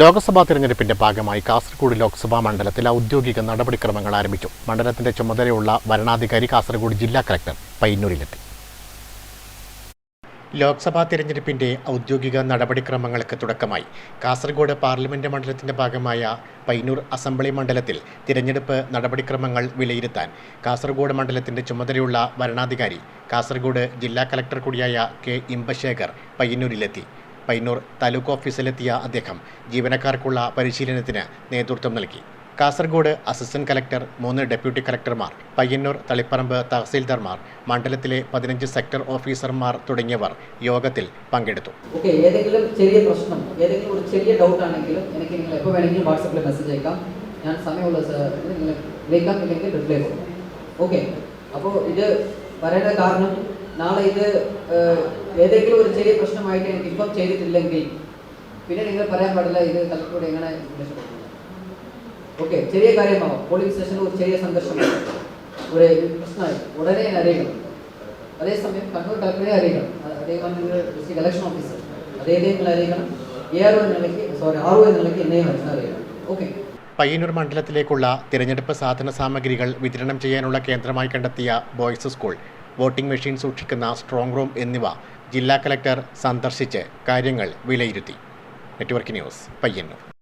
ലോക്സഭാ തിരഞ്ഞെടുപ്പിന്റെ ഭാഗമായി കാസർഗോഡ് ലോക്സഭാ മണ്ഡലത്തിൽ ഔദ്യോഗിക നടപടിക്രമങ്ങൾ ആരംഭിച്ചു. മണ്ഡലത്തിന്റെ ചുമതലയുള്ള വരണാധികാരി കാസർഗോഡ് ജില്ലാ കളക്ടർ പയ്യന്നൂരിലെത്തി. ലോക്സഭാ തിരഞ്ഞെടുപ്പിന്റെ ഔദ്യോഗിക നടപടിക്രമങ്ങൾക്ക് തുടക്കമായി. കാസർഗോഡ് പാർലമെന്റ് മണ്ഡലത്തിന്റെ ഭാഗമായ പയ്യന്നൂർ അസംബ്ലി മണ്ഡലത്തിൽ തിരഞ്ഞെടുപ്പ് നടപടിക്രമങ്ങൾ വിലയിരുത്താൻ കാസർഗോഡ് മണ്ഡലത്തിന്റെ ചുമതലയുള്ള വരണാധികാരി കാസർഗോഡ് ജില്ലാ കളക്ടർ കൂടിയായ കെ ഇമ്പശേഖർ പയ്യന്നൂരിലെത്തി. പയ്യന്നൂർ താലൂക്ക് ഓഫീസിലെത്തിയ അദ്ദേഹം ജീവനക്കാർക്കുള്ള പരിശീലനത്തിന് നേതൃത്വം നൽകി. കാസർഗോഡ് അസിസ്റ്റന്റ് കലക്ടർ മൂന്ന് ഡെപ്യൂട്ടി കലക്ടർമാർ പയ്യന്നൂർ തളിപ്പറമ്പ് തഹസീൽദാർമാർ മണ്ഡലത്തിലെ പതിനഞ്ച് സെക്ടർ ഓഫീസർമാർ തുടങ്ങിയവർ യോഗത്തിൽ പങ്കെടുത്തു. ഓക്കെ ഏതെങ്കിലും ചെറിയ പ്രശ്നം ഏതെങ്കിലും ഒരു ചെറിയ ഡൗട്ട് ആണെങ്കിലും എനിക്ക് നിങ്ങൾ എപ്പോൾ വേണമെങ്കിലും വാട്സപ്പിൽ മെസ്സേജ് അയക്കാം. ഞാൻ സമയമുള്ള നിങ്ങൾ വിളിക്കാം റിപ്ലൈ കൊടുക്കും. ഓക്കെ അപ്പോൾ ഇത് വരേണ്ട കാരണം നാളെ ഇത് ഏതെങ്കിലും ഒരു ചെറിയ പ്രശ്നമായിട്ട് എനിക്ക് ഇപ്പം ചെയ്തിട്ടില്ലെങ്കിൽ പിന്നെ നിങ്ങൾ പറയാൻ പാടില്ല ഇത് കളക്ടറോട് എങ്ങനെ ഓക്കെ ചെറിയ കാര്യമാവാം. പോളിംഗ് സ്റ്റേഷനിൽ ഒരു ചെറിയ സംഘർഷം. ഒരു പ്രശ്നമായി. ഉടനെ അറിയണം. അതേസമയം കണ്ണൂർ കളക്ടറെ അറിയിക്കണം അതേപോലെ ഡിസ്ട്രിക്ട് ഇലക്ഷൻ ഓഫീസർ അതേ നിങ്ങൾ അറിയിക്കണം എ നിലയ്ക്ക് സോറി ആർ നിലയ്ക്ക് എന്നെയും അറിയണം. ഓക്കെ പയ്യന്നൂർ മണ്ഡലത്തിലേക്കുള്ള തിരഞ്ഞെടുപ്പ് സാധന സാമഗ്രികൾ വിതരണം ചെയ്യാനുള്ള കേന്ദ്രമായി കണ്ടെത്തിയ ബോയ്സ് സ്കൂൾ വോട്ടിംഗ് മെഷീൻ സൂക്ഷിക്കുന്ന സ്ട്രോങ് റൂം എന്നിവ ജില്ലാ കലക്ടർ സന്ദർശിച്ച് കാര്യങ്ങൾ വിലയിരുത്തി. Network news Payyanur.